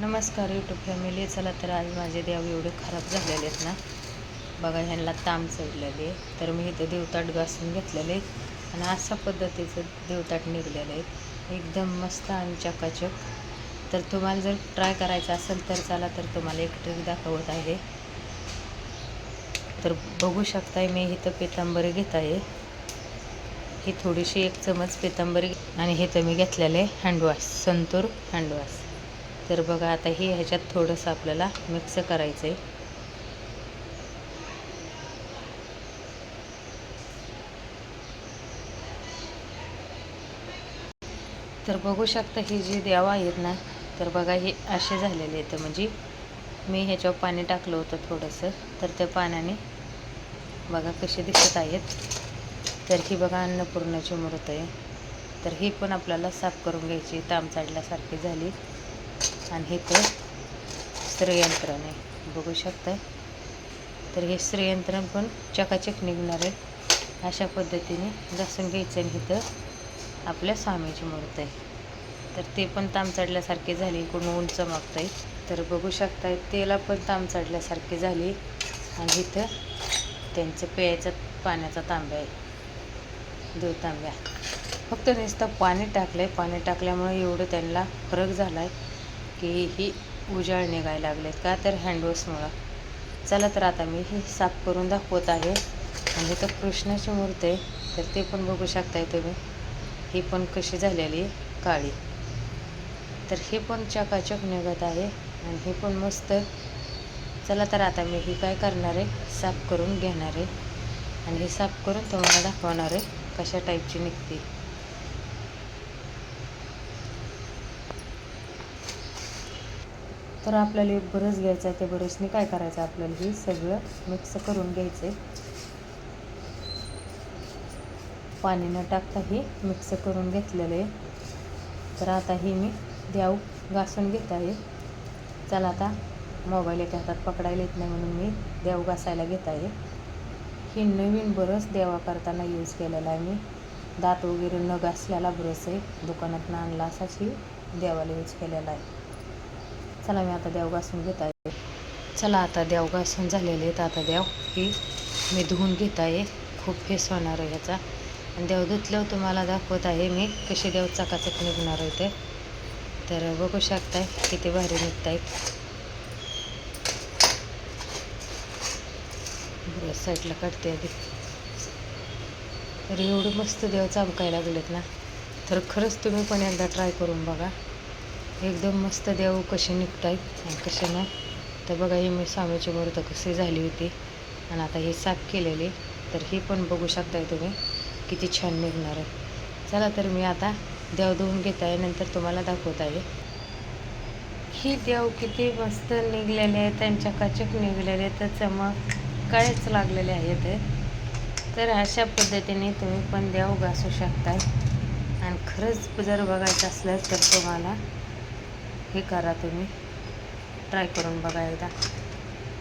नमस्कार YouTube family चला तर आज माझे देव एवढे खराब झालेले आहेत ना. बघा ह्यांना ताम चढलेले आहे. तर मी इथं देवताट घासून घेतलेले आहे आणि अशा पद्धतीचं देवताट निघलेलं आहे. एकदम मस्त आणि चकाचक. तर तुम्हाला जर ट्राय करायचं असेल तर चला तर तुम्हाला एक ट्रिक दाखवत आहे. तर बघू शकताय मी इथं पितांबरी घेत आहे. ही थोडीशी एक चमच पितांबरी आणि हे तर मी घेतलेलं आहे हँडवॉश संतूर हँडवॉश तर बघा आता हे ह्याच्यात थोडंसं आपल्याला मिक्स करायचं आहे तर बघू शकता हे जे द्यावा आहेत ना तर बघा हे असे झालेले आहेत. म्हणजे मी ह्याच्यावर पाणी टाकलं होतं थोडंसं तर त्या पाण्याने बघा कसे दिसत आहेत. तर ही बघा अन्नपूर्णाची मूर्त आहे. तर ही पण आपल्याला साफ करून घ्यायची ताम चाडल्यासारखी झाली. आणि हे तर स्त्रयंत्रण आहे बघू शकताय. तर हे स्त्रीयंत्रण पण चकाचक निघणार आहे. अशा पद्धतीने घासून घ्यायचं आणि इथं आपल्या स्वामीची मूर्त आहे. तर ते पण ताम चढल्यासारखे झाले इकडून ऊन चमकत आहे तर बघू शकताय तेला पण ताम चढल्यासारखे झाली. आणि इथं त्यांचं प्यायचा पाण्याचा तांब्या आहे. दूध तांब्या. फक्त नुसतं पाणी टाकलं आहे पाणी टाकल्यामुळे एवढं त्यांना फरक झाला आहे की ही उजाळ निघायला लागलेत का? तर हँडवॉशमुळं चला तर आता मी हे साफ करून दाखवत आहे. म्हणजे आणि तर कृष्णाची मूर्ती आहे तर ते पण बघू शकताय तुम्ही. ही पण कशी झालेली काळी. तर हे पण चकाचक निघत आहे आणि हे पण मस्त. चला तर आता मी ही काय करणार आहे? साफ करून घेणार आहे. आणि हे साफ करून तुम्हाला दाखवणार आहे कशा टाईपची निघते. तर आपल्याला एक बरंच घ्यायचं आहे ते बरसने काय करायचं आपल्याला? हे सगळं मिक्स करून घ्यायचं आहे पाणी न टाकता हे मिक्स करून घेतलेलं आहे. तर आता हे मी द्याव घासून घेत आहे. चला आता मोबाईल एका हातात पकडायला येत नाही म्हणून मी देव घासायला घेत आहे. ही नवीन ब्रश देवा करताना यूज केलेला आहे मी. दात वगैरे न घासलेला ब्रश आहे. दुकानातनं आणला असाच ही देवाला यूज केलेला आहे. चला मी आता देव घासून घेत आहे चला आता देव घासून झालेले आहेत आता देव ही मी धुवून घेत आहे खूप फेस होणार आहे ह्याचा आणि देव धुतल्यावर तुम्हाला दाखवत आहे मी कसे देव चकाचक निघणार आहे ते. तर बघू शकताय किती भारी निघत आहेत बरं साईडला काढते आधी. तर एवढं मस्त देव चमकायला लागलेत ना. तर खरंच तुम्ही पण एकदा ट्राय करून बघा. एकदम मस्त देव कसे निघत आहेत आणि कसे ना तर बघा ही मी स्वामीची मूर्त कशी झाली होती. आणि आता हे साफ केलेली. तर ही पण बघू शकताय तुम्ही किती छान निघणार आहे. चला तर मी आता देव धुवून घेत आहे नंतर तुम्हाला दाखवत आहे. ही देव किती मस्त निघलेले आहेत त्यांच्या कचक निघलेले तर चमक कळेच लागलेले आहेत तर अशा पद्धतीने तुम्ही पण देव घासू शकताय. आणि खरंच जर बघायचं असलं तर तुम्हाला हे करा तुम्ही. ट्राय करून बघा एकदा.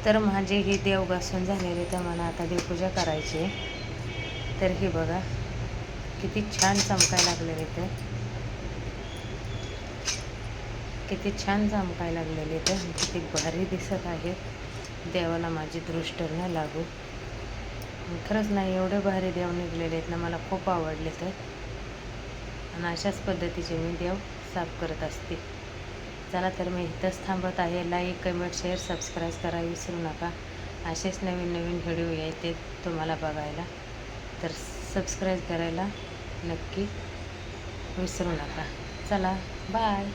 तर माझे ही देवघासून झालेले तर मला आता देवपूजा करायची आहे. तर हे बघा किती छान चमकाय लागलेले तर किती छान चमकाय लागलेले तर किती भारी दिसत आहे. देवाला माझी दृष्ट न लागू. खरंच नाही एवढे भारी देव निघलेले आहेत ना मला खूप आवडले तर आणि अशाच पद्धतीचे मी देव साफ करत असते. चला तर मी इथंच थांबत आहे. लाईक कमेंट शेअर सबस्क्राईब करा. विसरू नका. असेच नवीन नवीन व्हिडिओ यायचे तुम्हाला बघायला. तर सबस्क्राईब करायला नक्की विसरू नका. चला बाय